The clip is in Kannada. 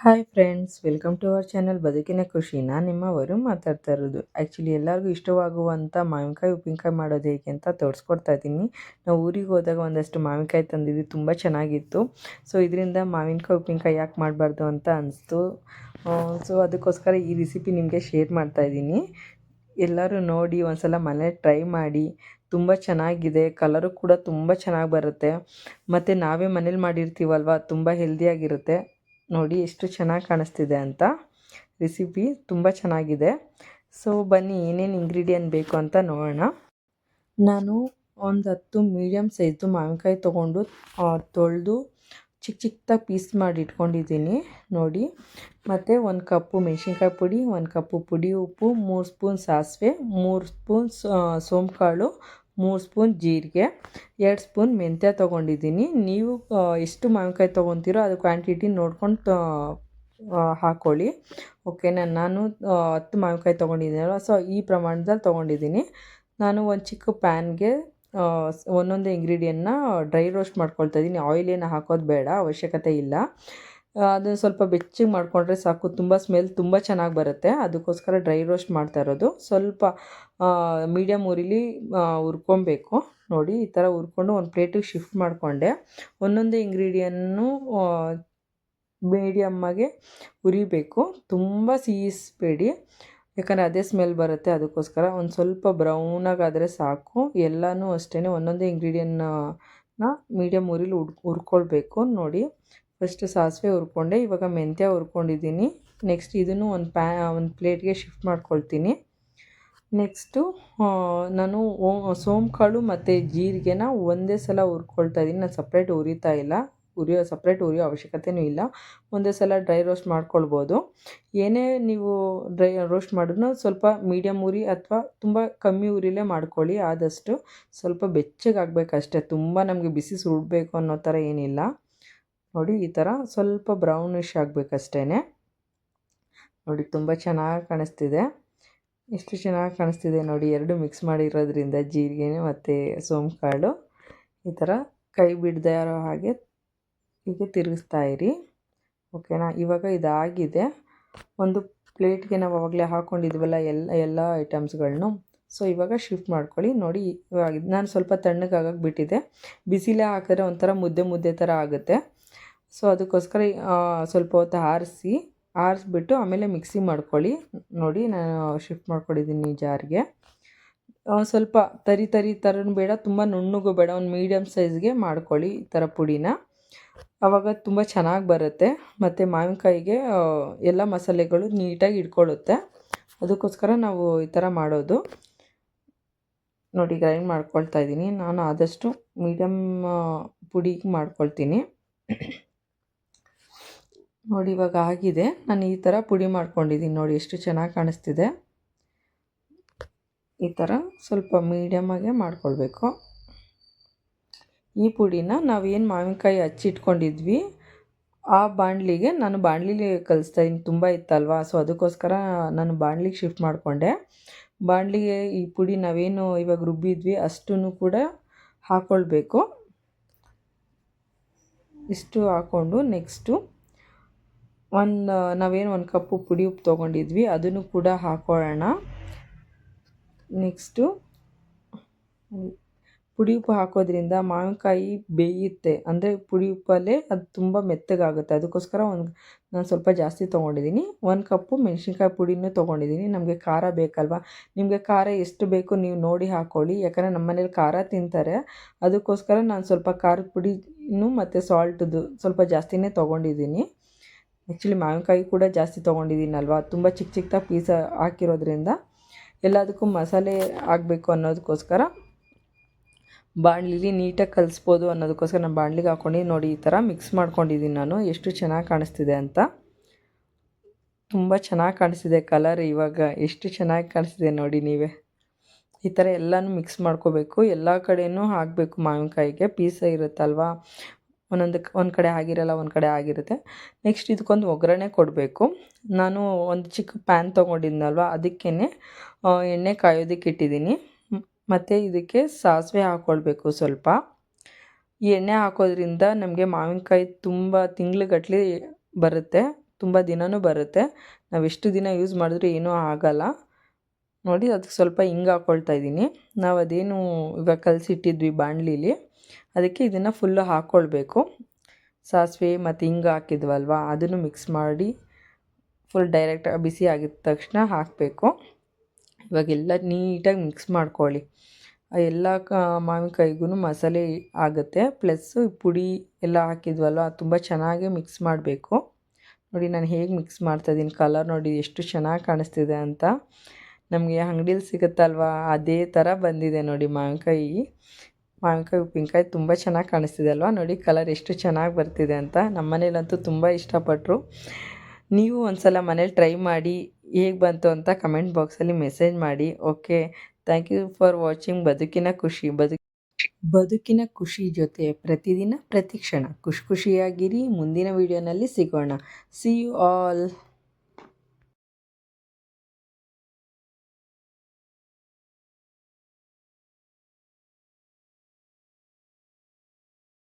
Hi friends, welcome to our channel ಬದುಕಿನ ಖುಷಿ ನಾನು ನಿಮ್ಮವರು ಮಾತಾಡ್ತಾ ಇರೋದು. ಆ್ಯಕ್ಚುಲಿ ಎಲ್ಲರಿಗೂ ಇಷ್ಟವಾಗುವಂಥ ಮಾವಿನಕಾಯಿ, ಉಪ್ಪಿನಕಾಯಿ ಮಾಡೋದು ಹೇಗೆ ಅಂತ ತೋರಿಸ್ಕೊಡ್ತಾ ಇದ್ದೀನಿ. ನಾವು ಊರಿಗೆ ಹೋದಾಗ ಒಂದಷ್ಟು ಮಾವಿನಕಾಯಿ ತಂದಿದ್ವಿ, ತುಂಬ ಚೆನ್ನಾಗಿತ್ತು. ಸೊ ಇದರಿಂದ ಮಾವಿನಕಾಯಿ, ಉಪ್ಪಿನಕಾಯಿ ಯಾಕೆ ಮಾಡಬಾರ್ದು ಅಂತ ಅನಿಸ್ತು. ಸೊ ಅದಕ್ಕೋಸ್ಕರ ಈ ರೆಸಿಪಿ ನಿಮಗೆ ಶೇರ್ ಮಾಡ್ತಾ ಇದ್ದೀನಿ. ಎಲ್ಲರೂ ನೋಡಿ, ಒಂದ್ಸಲ ಮನೆ ಟ್ರೈ ಮಾಡಿ. ತುಂಬ ಚೆನ್ನಾಗಿದೆ ಕಲರು ಕೂಡ ತುಂಬ ಚೆನ್ನಾಗಿ ಬರುತ್ತೆ. ಮತ್ತು ನಾವೇ ಮನೇಲಿ ಮಾಡಿರ್ತೀವಲ್ವ, ತುಂಬ ಹೆಲ್ದಿಯಾಗಿರುತ್ತೆ ನೋಡಿ ಎಷ್ಟು ಚೆನ್ನಾಗಿ ಕಾಣಿಸ್ತಿದೆ ಅಂತ. ರೆಸಿಪಿ ತುಂಬ ಚೆನ್ನಾಗಿದೆ. ಸೊ ಬನ್ನಿ ಏನೇನು ಇಂಗ್ರೀಡಿಯೆಂಟ್ ಬೇಕು ಅಂತ ನೋಡೋಣ. ನಾನು ಒಂದು ಹತ್ತು ಮೀಡಿಯಮ್ ಸೈಜು ಮಾವಿನಕಾಯಿ ತೊಗೊಂಡು ತೊಳೆದು ಚಿಕ್ಕ ಚಿಕ್ಕದಾಗಿ ಪೀಸ್ ಮಾಡಿ ಇಟ್ಕೊಂಡಿದ್ದೀನಿ. ನೋಡಿ, ಮತ್ತು ಒಂದು ಕಪ್ಪು ಮೆಣಸಿನ್ಕಾಯಿ ಪುಡಿ, ಒಂದು ಕಪ್ಪು ಪುಡಿ ಉಪ್ಪು, ಮೂರು ಸ್ಪೂನ್ ಸಾಸಿವೆ, ಮೂರು ಸ್ಪೂನ್ ಸೋಂಕಾಳು ಮೂರು ಸ್ಪೂನ್ ಜೀರಿಗೆ, ಎರಡು ಸ್ಪೂನ್ ಮೆಂತ್ಯ ತೊಗೊಂಡಿದ್ದೀನಿ. ನೀವು ಎಷ್ಟು ಮಾವಿನಕಾಯಿ ತೊಗೊತೀರೋ ಅದು ಕ್ವಾಂಟಿಟಿ ನೋಡ್ಕೊಂಡು ಹಾಕ್ಕೊಳ್ಳಿ ಓಕೆನಾ ನಾನು ಹತ್ತು ಮಾವಿನಕಾಯಿ ತೊಗೊಂಡಿದ್ದೀನಲ್ಲ ಸೊ ಈ ಪ್ರಮಾಣದಲ್ಲಿ ತೊಗೊಂಡಿದ್ದೀನಿ. ನಾನು ಒಂದು ಚಿಕ್ಕ ಪ್ಯಾನ್ಗೆ ಒಂದೊಂದೇ ಇಂಗ್ರೀಡಿಯನ್ನ ಡ್ರೈ ರೋಸ್ಟ್ ಮಾಡ್ಕೊಳ್ತಾ ಇದ್ದೀನಿ ಆಯಿಲ್ ಏನು ಹಾಕೋದು ಬೇಡ, ಅವಶ್ಯಕತೆ ಇಲ್ಲ. ಅದನ್ನು ಸ್ವಲ್ಪ ಬೆಚ್ಚಗೆ ಮಾಡಿಕೊಂಡ್ರೆ ಸಾಕು. ತುಂಬ ಸ್ಮೆಲ್ ತುಂಬ ಚೆನ್ನಾಗಿ ಬರುತ್ತೆ. ಅದಕ್ಕೋಸ್ಕರ ಡ್ರೈ ರೋಸ್ಟ್ ಮಾಡ್ತಾ ಇರೋದು. ಸ್ವಲ್ಪ ಮೀಡಿಯಮ್ ಉರಿಲಿ ಹುರ್ಕೊಬೇಕು. ನೋಡಿ, ಈ ಥರ ಹುರ್ಕೊಂಡು ಒಂದು ಪ್ಲೇಟಿಗೆ ಶಿಫ್ಟ್ ಮಾಡಿಕೊಂಡೆ. ಒಂದೊಂದು ಇಂಗ್ರೀಡಿಯನ್ನು ಮೀಡಿಯಮ್ಮಾಗೆ ಹುರಿಬೇಕು ತುಂಬ ಸೀಸ್ಬೇಡಿ. ಯಾಕಂದರೆ ಅದೇ ಸ್ಮೆಲ್ ಬರುತ್ತೆ. ಅದಕ್ಕೋಸ್ಕರ ಒಂದು ಸ್ವಲ್ಪ ಬ್ರೌನಾಗಾದರೆ ಸಾಕು. ಎಲ್ಲನೂ ಅಷ್ಟೇ ಒಂದೊಂದೇ ಇಂಗ್ರೀಡಿಯನ್ನ ಮೀಡಿಯಮ್ ಉರಿಲಿ ಹುಡ್, ಹುರ್ಕೊಳ್ಬೇಕು. ನೋಡಿ ಫಸ್ಟ್ ಸಾಸಿವೆ ಹುರ್ಕೊಂಡೆ, ಇವಾಗ ಮೆಂತ್ಯ ಹುರ್ಕೊಂಡಿದ್ದೀನಿ. ನೆಕ್ಸ್ಟ್ ಇದನ್ನು ಒಂದು ಪ್ಯಾ, ಒಂದು ಪ್ಲೇಟ್ಗೆ ಶಿಫ್ಟ್ ಮಾಡ್ಕೊಳ್ತೀನಿ. ನೆಕ್ಸ್ಟು ನಾನು ಸೋಂಕಾಳು ಮತ್ತು ಜೀರಿಗೆನ ಒಂದೇ ಸಲ ಹುರ್ಕೊಳ್ತಾ ಇದ್ದೀನಿ ನಾನು ಸಪ್ರೇಟ್ ಉರಿತಾ ಇಲ್ಲ. ಉರಿಯೋ ಸಪ್ರೇಟ್ ಉರಿಯೋ ಅವಶ್ಯಕತೆಯೂ ಇಲ್ಲ. ಒಂದೇ ಸಲ ಡ್ರೈ ರೋಸ್ಟ್ ಮಾಡ್ಕೊಳ್ಬೋದು. ಏನೇ ನೀವು ಡ್ರೈ ರೋಸ್ಟ್ ಮಾಡಿದ್ರೂ ಸ್ವಲ್ಪ ಮೀಡಿಯಮ್ ಉರಿ ಅಥವಾ ತುಂಬ ಕಮ್ಮಿ ಉರಿಲೇ ಮಾಡ್ಕೊಳ್ಳಿ. ಆದಷ್ಟು ಸ್ವಲ್ಪ ಬೆಚ್ಚಗಾಗಬೇಕಷ್ಟೇ. ತುಂಬ ನಮಗೆ ಬಿಸಿ ಸುಡಬೇಕು ಅನ್ನೋ ಥರ ಏನಿಲ್ಲ. ನೋಡಿ, ಈ ಥರ ಸ್ವಲ್ಪ ಬ್ರೌನಿಶ್ ಆಗಬೇಕಷ್ಟೇ ನೋಡಿ, ತುಂಬ ಚೆನ್ನಾಗಿ ಕಾಣಿಸ್ತಿದೆ. ಎಷ್ಟು ಚೆನ್ನಾಗಿ ಕಾಣಿಸ್ತಿದೆ ನೋಡಿ, ಎರಡು ಮಿಕ್ಸ್ ಮಾಡಿರೋದ್ರಿಂದ ಜೀರಿಗೆ ಮತ್ತು ಸೋಂಕಾಳು. ಈ ಥರ ಕೈ ಬಿಡದೆ ಇರೋ ಹಾಗೆ ಹೀಗೆ ತಿರುಗಿಸ್ತಾ ಇರಿ. ಓಕೆನಾ? ಇವಾಗ ಇದಾಗಿದೆ. ಒಂದು ಪ್ಲೇಟ್ಗೆ ನಾವು ಅವಾಗಲೇ ಹಾಕ್ಕೊಂಡಿದ್ವಲ್ಲ ಎಲ್ಲ ಎಲ್ಲ ಐಟಮ್ಸ್ಗಳನ್ನು ಸೊ, ಇವಾಗ ಶಿಫ್ಟ್ ಮಾಡ್ಕೊಳ್ಳಿ. ನೋಡಿ, ಇವಾಗ ನಾನು ಸ್ವಲ್ಪ ತಣ್ಣಗಾಗಕ್ಕೆ ಬಿಟ್ಟಿದ್ದೆ ಬಿಸಿಲೇ ಹಾಕಿದ್ರೆ ಒಂಥರ ಮುದ್ದೆ ಮುದ್ದೆ ಥರ ಆಗುತ್ತೆ. ಸೊ, ಅದಕ್ಕೋಸ್ಕರ ಸ್ವಲ್ಪ ಹೊತ್ತು ಆರಿಸಿ, ಆರಿಸ್ಬಿಟ್ಟು ಆಮೇಲೆ ಮಿಕ್ಸಿ ಮಾಡ್ಕೊಳ್ಳಿ. ನೋಡಿ, ನಾನು ಶಿಫ್ಟ್ ಮಾಡ್ಕೊಂಡಿದ್ದೀನಿ ಜಾರಿಗೆ. ಸ್ವಲ್ಪ ತರಿ ತರಿ ಥರನೂ ಬೇಡ, ತುಂಬ ನುಣ್ಣಗೂ ಬೇಡ, ಒಂದು ಮೀಡಿಯಮ್ ಸೈಜ್ಗೆ ಮಾಡ್ಕೊಳ್ಳಿ ಈ ಥರ ಪುಡಿನ. ಆವಾಗ ತುಂಬ ಚೆನ್ನಾಗಿ ಬರುತ್ತೆ. ಮತ್ತು ಮಾವಿನಕಾಯಿಗೆ ಎಲ್ಲ ಮಸಾಲೆಗಳು ನೀಟಾಗಿ ಇಟ್ಕೊಳ್ಳುತ್ತೆ ಅದಕ್ಕೋಸ್ಕರ ನಾವು ಈ ಥರ ಮಾಡೋದು. ನೋಡಿ, ಗ್ರೈಂಡ್ ಮಾಡ್ಕೊಳ್ತಾ ಇದ್ದೀನಿ. ನಾನು ಆದಷ್ಟು ಮೀಡಿಯಮ್ ಪುಡಿಗೆ ಮಾಡ್ಕೊಳ್ತೀನಿ. ನೋಡಿ, ಇವಾಗ ಆಗಿದೆ. ನಾನು ಈ ಥರ ಪುಡಿ ಮಾಡ್ಕೊಂಡಿದ್ದೀನಿ ನೋಡಿ, ಎಷ್ಟು ಚೆನ್ನಾಗಿ ಕಾಣಿಸ್ತಿದೆ. ಈ ಥರ ಸ್ವಲ್ಪ ಮೀಡಿಯಮಾಗೆ ಮಾಡ್ಕೊಳ್ಬೇಕು. ಈ ಪುಡಿನ ನಾವೇನು ಮಾವಿನಕಾಯಿ ಹಚ್ಚಿಟ್ಕೊಂಡಿದ್ವಿ ಆ ಬಾಣಲಿಗೆ ನಾನು ಬಾಣಲಿಲಿ ಕಲಿಸ್ತಾ ಇನ್ನು ತುಂಬ ಇತ್ತಲ್ವಾ? ಸೊ ಅದಕ್ಕೋಸ್ಕರ ನಾನು ಬಾಣಲಿಗೆ ಶಿಫ್ಟ್ ಮಾಡಿಕೊಂಡೆ. ಬಾಣಲಿಗೆ ಈ ಪುಡಿ ನಾವೇನು ಇವಾಗ ರುಬ್ಬಿದ್ವಿ ಅಷ್ಟೂ ಕೂಡ ಹಾಕ್ಕೊಳ್ಬೇಕು ಇಷ್ಟು ಹಾಕ್ಕೊಂಡು ನೆಕ್ಸ್ಟು ಒಂದು, ನಾವೇನು ಒಂದು ಕಪ್ಪು ಪುಡಿ ಉಪ್ಪು ತೊಗೊಂಡಿದ್ವಿ, ಅದನ್ನು ಕೂಡ ಹಾಕೊಳ್ಳೋಣ. ನೆಕ್ಸ್ಟು ಪುಡಿ ಉಪ್ಪು ಹಾಕೋದ್ರಿಂದ ಮಾವಿನಕಾಯಿ ಬೇಯುತ್ತೆ. ಅಂದರೆ ಪುಡಿ ಉಪ್ಪಲ್ಲೇ ಅದು ತುಂಬ ಮೆತ್ತಗಾಗುತ್ತೆ. ಅದಕ್ಕೋಸ್ಕರ ಒಂದು, ನಾನು ಸ್ವಲ್ಪ ಜಾಸ್ತಿ ತೊಗೊಂಡಿದ್ದೀನಿ ಒಂದು ಕಪ್ಪು ಮೆಣಸಿನ್ಕಾಯಿ ಪುಡಿನೂ ತೊಗೊಂಡಿದ್ದೀನಿ ನಮಗೆ ಖಾರ ಬೇಕಲ್ವ? ನಿಮಗೆ ಖಾರ ಎಷ್ಟು ಬೇಕು ನೀವು ನೋಡಿ ಹಾಕ್ಕೊಳ್ಳಿ ಯಾಕಂದರೆ ನಮ್ಮ ಮನೇಲಿ ಖಾರ ತಿಂತಾರೆ. ಅದಕ್ಕೋಸ್ಕರ ನಾನು ಸ್ವಲ್ಪ ಖಾರದ ಪುಡಿನೂ ಮತ್ತು ಸಾಲ್ಟದು ಸ್ವಲ್ಪ ಜಾಸ್ತಿನೇ ತೊಗೊಂಡಿದ್ದೀನಿ ಆ್ಯಕ್ಚುಲಿ ಮಾವಿನಕಾಯಿ ಕೂಡ ಜಾಸ್ತಿ ತೊಗೊಂಡಿದ್ದೀನಲ್ವ? ತುಂಬ ಚಿಕ್ಕ ಚಿಕ್ಕದಾಗಿ ಪೀಸ ಹಾಕಿರೋದ್ರಿಂದ ಎಲ್ಲದಕ್ಕೂ ಮಸಾಲೆ ಆಗಬೇಕು ಅನ್ನೋದಕ್ಕೋಸ್ಕರ ಬಾಣಲಿಲಿ ನೀಟಾಗಿ ಕಲಿಸ್ಬೋದು ಅನ್ನೋದಕ್ಕೋಸ್ಕರ ನಾನು ಬಾಣಲಿಗೆ ಹಾಕ್ಕೊಂಡು ನೋಡಿ ಈ ಥರ ಮಿಕ್ಸ್ ಮಾಡ್ಕೊಂಡಿದ್ದೀನಿ ನಾನು. ಎಷ್ಟು ಚೆನ್ನಾಗಿ ಕಾಣಿಸ್ತಿದೆ ಅಂತ. ತುಂಬ ಚೆನ್ನಾಗಿ ಕಾಣಿಸ್ತಿದೆ ಕಲರ್ ಇವಾಗ. ಎಷ್ಟು ಚೆನ್ನಾಗಿ ಕಾಣಿಸ್ತಿದೆ ನೋಡಿ ನೀವೇ. ಈ ಥರ ಎಲ್ಲನೂ ಮಿಕ್ಸ್ ಮಾಡ್ಕೋಬೇಕು. ಎಲ್ಲ ಕಡೆಯೂ ಹಾಕಬೇಕು ಮಾವಿನಕಾಯಿಗೆ. ಪೀಸ ಇರುತ್ತಲ್ವ? ಒಂದೊಂದಕ್ಕೆ ಒಂದು ಕಡೆ ಆಗಿರಲ್ಲ, ಒಂದು ಕಡೆ ಆಗಿರುತ್ತೆ. ನೆಕ್ಸ್ಟ್ ಇದಕ್ಕೊಂದು ಒಗ್ಗರಣೆ ಕೊಡಬೇಕು. ನಾನು ಒಂದು ಚಿಕ್ಕ ಪ್ಯಾನ್ ತೊಗೊಂಡಿದ್ನಲ್ವ ಅದಕ್ಕೇ ಎಣ್ಣೆ ಕಾಯೋದಕ್ಕೆ ಇಟ್ಟಿದ್ದೀನಿ. ಮತ್ತು ಇದಕ್ಕೆ ಸಾಸಿವೆ ಹಾಕ್ಕೊಳ್ಬೇಕು ಸ್ವಲ್ಪ. ಈ ಎಣ್ಣೆ ಹಾಕೋದ್ರಿಂದ ನಮಗೆ ಮಾವಿನಕಾಯಿ ತುಂಬ ತಿಂಗ್ಳುಗಟ್ಲೆ ಬರುತ್ತೆ, ತುಂಬ ದಿನವೂ ಬರುತ್ತೆ. ನಾವು ಎಷ್ಟು ದಿನ ಯೂಸ್ ಮಾಡಿದ್ರೂ ಏನೂ ಆಗಲ್ಲ. ನೋಡಿ, ಅದಕ್ಕೆ ಸ್ವಲ್ಪ ಹಿಂಗೆ ಹಾಕ್ಕೊಳ್ತಾ ಇದ್ದೀನಿ. ನಾವು ಅದೇನು ಇವಾಗ ಕಲಸಿಟ್ಟಿದ್ವಿ ಬಾಣಲಿಲಿ, ಅದಕ್ಕೆ ಇದನ್ನು ಫುಲ್ಲು ಹಾಕ್ಕೊಳ್ಬೇಕು ಸಾಸಿವೆ ಮತ್ತು ಹಿಂಗೆ ಹಾಕಿದ್ವಲ್ವ, ಅದನ್ನು ಮಿಕ್ಸ್ ಮಾಡಿ ಫುಲ್ ಡೈರೆಕ್ಟ್ ಬಿಸಿ ಆಗಿದ ತಕ್ಷಣ ಹಾಕಬೇಕು. ಇವಾಗೆಲ್ಲ ನೀಟಾಗಿ ಮಿಕ್ಸ್ ಮಾಡ್ಕೊಳ್ಳಿ. ಎಲ್ಲ ಕ ಮಾವಿನಕಾಯಿಗೂ ಮಸಾಲೆ ಆಗುತ್ತೆ ಪ್ಲಸ್ಸು ಪುಡಿ ಎಲ್ಲ ಹಾಕಿದ್ವಲ್ವ ತುಂಬ ಚೆನ್ನಾಗಿ ಮಿಕ್ಸ್ ಮಾಡಬೇಕು. ನೋಡಿ, ನಾನು ಹೇಗೆ ಮಿಕ್ಸ್ ಮಾಡ್ತಾಯಿದ್ದೀನಿ ಕಲರ್ ನೋಡಿ, ಎಷ್ಟು ಚೆನ್ನಾಗಿ ಕಾಣಿಸ್ತಿದೆ ಅಂತ. ನಮಗೆ ಅಂಗಡೀಲಿ ಸಿಗುತ್ತಲ್ವಾ? ಅದೇ ಥರ ಬಂದಿದೆ ನೋಡಿ ಮಾವಿನಕಾಯಿ. ಮಾವಿನಕಾಯಿ, ಉಪ್ಪಿನಕಾಯಿ ತುಂಬ ಚೆನ್ನಾಗಿ ಕಾಣಿಸ್ತಿದೆ ಅಲ್ವಾ? ನೋಡಿ ಕಲರ್ ಎಷ್ಟು ಚೆನ್ನಾಗಿ ಬರ್ತಿದೆ ಅಂತ. ನಮ್ಮ ಮನೇಲಂತೂ ತುಂಬ ಇಷ್ಟಪಟ್ಟರು ನೀವು ಒಂದು ಸಲ ಮನೇಲಿ ಟ್ರೈ ಮಾಡಿ ಹೇಗೆ ಬಂತು ಅಂತ ಕಮೆಂಟ್ ಬಾಕ್ಸಲ್ಲಿ ಮೆಸೇಜ್ ಮಾಡಿ okay thank you for watching ಬದುಕಿನ ಖುಷಿ. ಬದುಕು ಬದುಕಿನ ಖುಷಿ ಜೊತೆ ಪ್ರತಿದಿನ ಪ್ರತಿ ಕ್ಷಣ ಖುಷಿ ಖುಷಿಯಾಗಿರಿ. ಮುಂದಿನ ವಿಡಿಯೋನಲ್ಲಿ ಸಿಗೋಣ. C you all